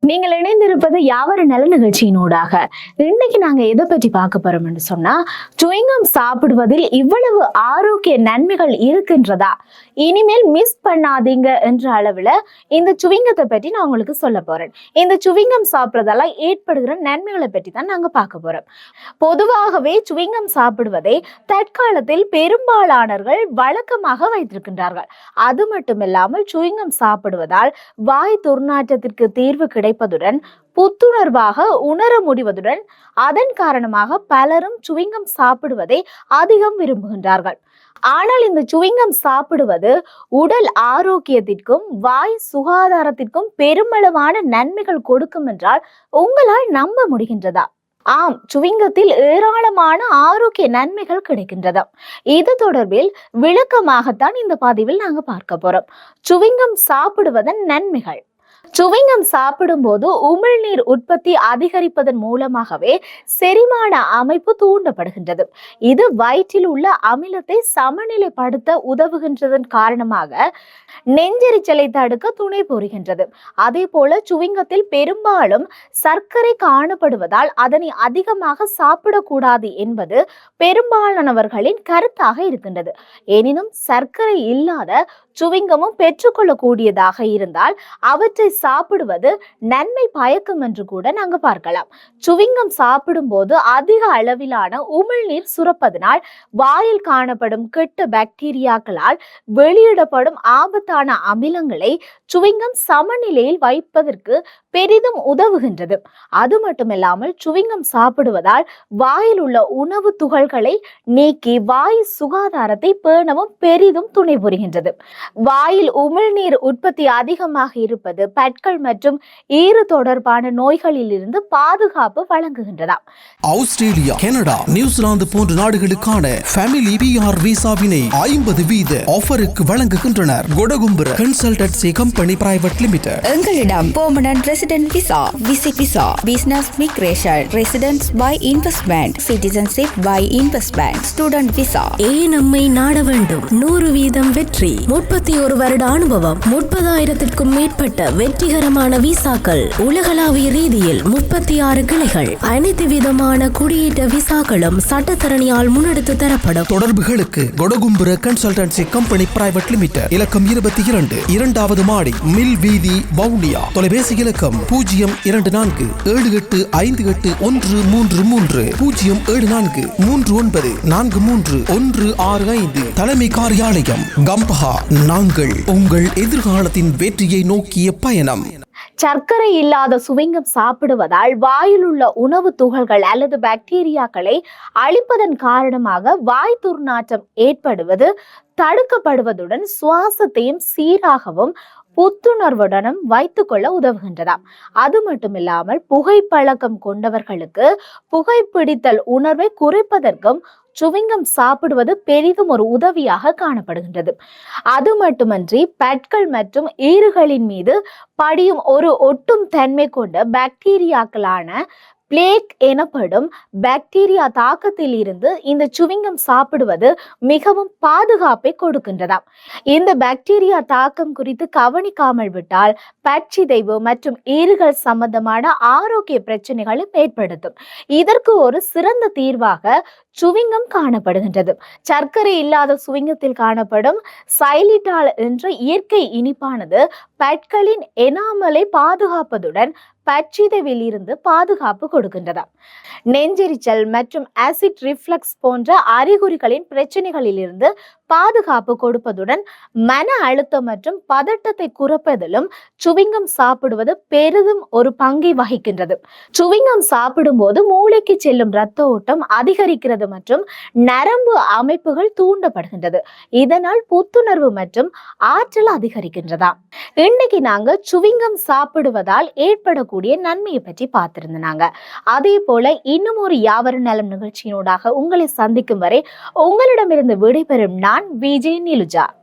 நீங்கள் இணைந்திருப்பது யாவர நல நிகழ்ச்சியினூடாக. இன்னைக்கு நாங்க எதை பற்றி பார்க்க போறோம்னு சொன்னா சுயங்கம் சாப்பிடுவதில் இவ்வளவு ஆரோக்கிய நன்மைகள் இருக்கின்றதா? இனிமேல் மிஸ் பண்ணாதீங்க என்ற அளவுல இந்த சுவிங்கத்தை பற்றி நான் உங்களுக்கு சொல்ல போறேன். இந்த சுவிங்கம் சாப்பிட்றதால ஏற்படுகிற நன்மைகளை பற்றி தான் நாங்க பார்க்க போறோம். பொதுவாகவே சுவிங்கம் சாப்பிடுவதை தற்காலத்தில் பெரும்பாலானவர்கள் வழக்கமாக வைத்திருக்கின்றார்கள். அது மட்டுமில்லாமல் சுவிங்கம் சாப்பிடுவதால் வாய் துர்நாற்றத்திற்கு தீர்வு கிடைப்பதுடன் புத்துணர்வாக உணர முடிவதுடன் அதன் காரணமாக பலரும் சுவிங்கம் சாப்பிடுவதை அதிகம் விரும்புகின்றார்கள். ஆனால் இந்த சுவிங்கம் சாப்பிடுவது உடல் ஆரோக்கியத்திற்கும் வாய் சுகாதாரத்திற்கும் பெருமளவான நன்மைகள் கொடுக்கும் என்றால் உங்களால் நம்ப முடிகின்றதா? ஆம் சுவிங்கத்தில் ஏராளமான ஆரோக்கிய நன்மைகள் கிடைக்கின்றது? இது தொடர்பில் விளக்கமாகத்தான் இந்த பதிவில் நாங்கள் பார்க்க போறோம். சுவிங்கம் சாப்பிடுவதன் நன்மைகள். சுவிங்கம் சாப்பிடும்போது உமிழ்நீர் உற்பத்தி அதிகரிப்பதன் மூலமாகவே செரிமான அமைப்பு தூண்டப்படுகின்றது. இது வயிற்றில் உள்ள அமிலத்தை சமநிலைப்படுத்த உதவுகின்றதன் காரணமாக நெஞ்செரிச்சலை தடுக்க துணை புரிகின்றது. அதே போல சுவிங்கத்தில் பெரும்பாலும் சர்க்கரை காணப்படுவதால் அதனை அதிகமாக சாப்பிடக்கூடாது என்பது பெரும்பாலானவர்களின் கருத்தாக இருக்கின்றது. எனினும் சர்க்கரை இல்லாத சுவிங்கமும் பெற்றுக்கொள்ளக்கூடியதாக இருந்தால் அவற்றை சாப்பிடுவது நன்மை பயக்கும் என்று கூட நாங்க பார்க்கலாம். சுவிங்கம் சாப்பிடும்போது அதிக அளவிலான உமிழ்நீர் சுரப்பதனால் வாயில் காணப்படும் கெட்ட பாக்டீரியாக்களால் வெளியிடப்படும் ஆபத்தான அமிலங்களை சுவிங்கம் சமநிலையில் வைப்பதற்கு பெரிதும் உதவுகின்றது. அது மட்டுமில்லாமல் சுவிங்கம் சாப்பிடுவதால் வாயில் உள்ள உணவு துகள்களை நீக்கி வாய் சுகாதாரத்தை பேணவும் பெரிதும் துணை புரிகின்றது. வாயில் உமிழ்நீர் உற்பத்தி அதிகமாக இருப்பது பற்கள் மற்றும் ஈறு தொடர்பான நோய்களில் இருந்து பாதுகாப்பு வழங்குகின்றதாம் ஆஸ்திரேலியா கனடா நியூசிலாந்து போன்ற நாடுகளுக்கான ஃபேமிலி பிஆர் விசாவினை ஐம்பது வீத ஆஃபருக்கு வழங்குகின்றனர். Kodagumpura consultancy company private limited எங்களிடம் permanent resident visa VC visa business migration residence by investment citizenship by investment student visa ஏன் நம்மை நாட வேண்டும்? நூறு வீதம் வெற்றி முப்பத்தி ஒரு வருட அனுபவம் முப்பதாயிரத்திற்கும் மேற்பட்ட வெற்றிகரமான விசாக்கள் உலகளாவிய ரீதியில் முப்பத்தி ஆறு கிளைகள். அனைத்து விதமான குடியேற்ற விசாக்களும் சட்டத்தரணியால் முன்னெடுத்து தரப்படும். தொடர்புகளுக்கு Kodagumpura consultancy company private limited இலக்கம் இருபத்தி இரண்டு இரண்டாவது மாடி மில் வீதி வவுனியா. தொலைபேசி இலக்கம் பூஜ்ஜியம் இரண்டு நான்கு ஏழு எட்டு ஐந்து எட்டு ஒன்று மூன்று மூன்று. பூஜ்ஜியம் ஏழு நான்கு மூன்று ஒன்பது நான்கு மூன்று ஒன்று ஆறு ஐந்து. தலைமை காரியாலயம் கம்பஹா. நாங்கள் உங்கள் எதிர்காலத்தின் வெற்றியை நோக்கிய பயணம். சர்க்கரை இல்லாத சுவைங்கம் சாப்பிடுவதால் வாயில் உள்ள உணவு துகள்கள் அல்லது பாக்டீரியாக்களை அழிப்பதன் காரணமாக வாய் துர்நாற்றம் ஏற்படுவது தடுக்கப்படுவதுடன் சுவாசத்தையும் சீராகவும் புத்துணர்வுடனும் வைத்துக்கொள்ள உதவுகின்றதாம். அது மட்டுமில்லாமல் புகைப்பழக்கம் கொண்டவர்களுக்கு புகைப்பிடித்தல் உணர்வை குறைப்பதற்கும் சுவிங்கம் சாப்பிடுவது பெரிதும் ஒரு உதவியாக காணப்படுகின்றது. அது மட்டுமன்றி பற்கள் மற்றும் ஈறுகளின் மீது படியும் ஒரு ஒட்டும் தன்மை கொண்ட பாக்டீரியாக்களான பிளேக் எனப்படும் பாக்டீரியா தாக்கத்தில் இருந்து இந்த சுவிங்கம் சாப்பிடுவது மிகவும் பாதுகாப்பை கொடுக்கின்றதாம். இந்த பாக்டீரியா தாக்கம் குறித்து கவனிக்காமல் விட்டால் பற்சிதைவு மற்றும் ஈறுகள் சம்பந்தமான ஆரோக்கிய பிரச்சனைகளும் ஏற்படுத்தும். இதற்கு ஒரு சிறந்த தீர்வாக சுவிங்கம் காணப்படுகின்றது. சர்க்கரை இல்லாத சுவிங்கத்தில் காணப்படும் சைலிட்டால் என்ற இயற்கை இனிப்பானது பற்களின் எனாமலை பாதுகாப்பதுடன் பச்சிதவிலிருந்து பாதுகாப்பு கொடுக்கின்றது நெஞ்செரிச்சல் மற்றும் ஆசிட் ரிஃப்ளக்ஸ் போன்ற அறிகுறிகளின் பிரச்சனைகளில் இருந்து பாதுகாப்பு கொடுப்பதுடன் மன அழுத்தம் மற்றும் பதட்டத்தை குறைப்பதிலும் சுவிங்கம் சாப்பிடுவது பெரிதும் ஒரு பங்கை வகிக்கின்றது. சுவிங்கம் சாப்பிடும்போது மூளைக்கு செல்லும் இரத்த ஓட்டம் அதிகரிக்கிறது மற்றும் நரம்பு அமைப்புகள் தூண்டப்படுகின்றது. இதனால் புத்துணர்வு மற்றும் ஆற்றல் அதிகரிக்கின்றதா? இன்னைக்கு நாங்க சுவிங்கம் சாப்பிடுவதால் ஏற்படக்கூடிய நன்மையை பற்றி பார்த்திருந்தாங்க அதே போல இன்னும் ஒரு யாவர நலம் நிகழ்ச்சியினூடாக உங்களை சந்திக்கும் வரை உங்களிடமிருந்து விடைபெறும் நான் വി ജെ